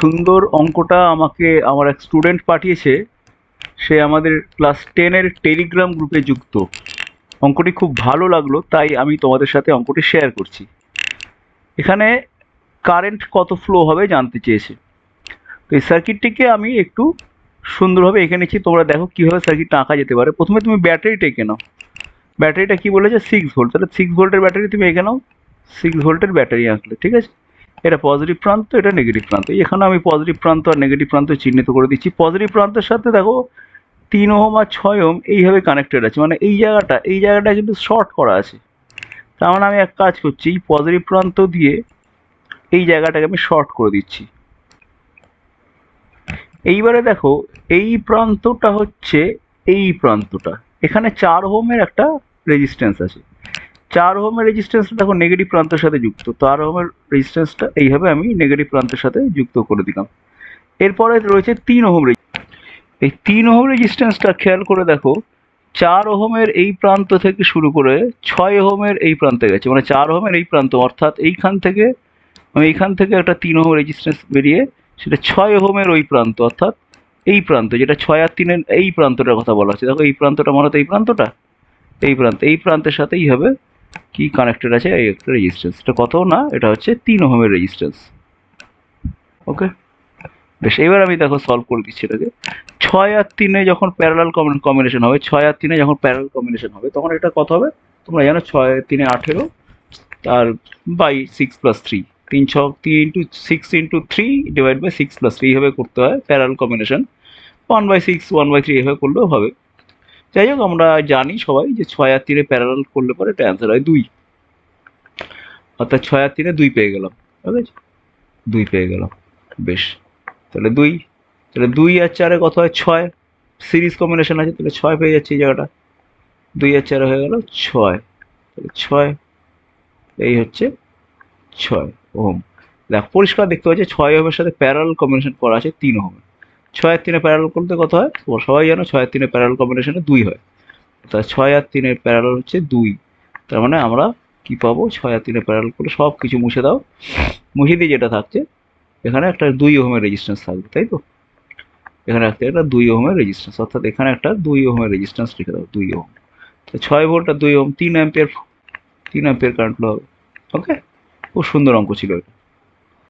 সুন্দর অঙ্কটা আমাকে আমার এক স্টুডেন্ট পাঠিয়েছে। সে আমাদের ক্লাস টেনের টেলিগ্রাম গ্রুপে যুক্ত। অঙ্কটি খুব ভালো লাগল, তাই আমি তোমাদের সাথে অঙ্কটি শেয়ার করছি। এখানে কারেন্ট কত ফ্লো হবে জানতে চেয়েছে। তো এই সার্কিটটিকে আমি একটু সুন্দরভাবে এঁকে নিচ্ছি। তোমরা দেখো কীভাবে সার্কিটটা আঁকা যেতে পারে। প্রথমে তুমি ব্যাটারিটা এঁকে নাও। ব্যাটারিটা কি বলেছে? সিক্স ভোল্ট তাহলে সিক্স ভোল্টের ব্যাটারি তুমি এঁকে নাও। সিক্স ভোল্টের ব্যাটারি আঁকলে, ঠিক আছে? এটা পজিটিভ প্রান্ত, এটা নেগেটিভ প্রান্ত। এখানে আমি পজিটিভ প্রান্ত আর নেগেটিভ প্রান্ত চিহ্নিত করে দিচ্ছি। পজিটিভ প্রান্তের সাথে দেখো, তিন ওহম আর ছয় ওহম এইভাবে কানেক্টেড আছে। মানে এই জায়গাটা এই জায়গাটা কিন্তু শর্ট করা আছে। তার মানে আমি এক কাজ করছি, এই পজিটিভ প্রান্ত দিয়ে এই জায়গাটাকে আমি শর্ট করে দিচ্ছি। এইবারে দেখো, এই প্রান্তটা হচ্ছে এই প্রান্তটা। এখানে চার ওহমের একটা রেজিস্ট্যান্স আছে। চার ওহমের রেজিস্ট্যান্সটা দেখো নেগেটিভ প্রান্তের সাথে যুক্ত। চার ওহমের রেজিস্ট্যান্সটা এইভাবে আমি নেগেটিভ প্রান্তের সাথে যুক্ত করে দিলাম। এরপরে রয়েছে তিন ওহম এই তিন ওহম রেজিস্ট্যান্সটা খেয়াল করে দেখো, চার ওহমের এই প্রান্ত থেকে শুরু করে ছয় ওহমের এই প্রান্তে গেছে। মানে চার ওহমের এই প্রান্ত, অর্থাৎ এইখান থেকে আমি এইখান থেকে একটা তিন ওহম রেজিস্ট্যান্স বেরিয়ে সেটা ছয় ওহমের ওই প্রান্ত, অর্থাৎ এই প্রান্ত, যেটা ছয় আর তিনের এই প্রান্তটার কথা বলা হচ্ছে। দেখো এই প্রান্তটা মনে এই প্রান্তটা? এই প্রান্ত, এই প্রান্তের সাথেই হবে কি কানেক্টেড আছে? এই একটা রেজিস্ট্যান্স এটা কত না, এটা হচ্ছে তিন ওহমের রেজিস্ট্যান্স ওকে বেশ, এবার আমি দেখো সলভ করে দিচ্ছি এটাকে। ছয় আর তিনে যখন প্যারালাল কম্বিনেশন হবে, ছয় আর তিনে যখন প্যারালাল কম্বিনেশন হবে, তখন এটা কত হবে? তোমরা জানো ছয়, তিনে আঠেরো আর বাই সিক্স প্লাস থ্রি তিন ছ, তিন into six into three divide by six plus three এইভাবে করতে হয় parallel combination one by six one by three এভাবে করলেও হবে। যাই হোক, আমরা জানি সবাই যে ছয় আর তিনে প্যারাল করলে পরে এটা অ্যান্সার হয় দুই। অর্থাৎ ছয় আর তিনে দুই পেয়ে গেলাম, ঠিক আছে? দুই পেয়ে গেলাম, বেশ। তাহলে দুই তাহলে দুই আর চারে কত হয়? ছয়। সিরিজ কম্বিনেশন আছে, তাহলে ছয় পেয়ে যাচ্ছে এই জায়গাটা। দুই আর চারে হয়ে গেল ছয়। তাহলে ছয়, এই হচ্ছে ছয় ওহম। দেখ, পরিষ্কার দেখতে পাচ্ছি, ছয় ওহমের সাথে প্যারাল কম্বিনেশন করা আছে, তিন ওহমের। ছয় আর তিনে প্যারাল করতে কত হয়? তোমরা সবাই জানো ছয় আর তিনে প্যারাল কম্বিনেশনে দুই হয়। তা ছয় আর তিনের প্যারাল হচ্ছে দুই। তার মানে আমরা কি পাবো? ছয় আর তিনে প্যারাল করে সব কিছু মুছে দাও। মুছে দিয়ে যেটা থাকছে, এখানে একটা দুই ওহমের রেজিস্ট্যান্স থাকবে, তাই তো? এখানে একটা একটা দুই ওহমের রেজিস্ট্যান্স অর্থাৎ এখানে একটা দুই ওহমের রেজিস্ট্যান্স লিখে দাও, দুই ওহম। তো ছয় ভোল্ট আর দুই ওহম, তিন অ্যাম্পিয়ার তিন অ্যাম্পিয়ার কারেন্ট হবে। ওকে খুব সুন্দর অঙ্ক ছিল এটা।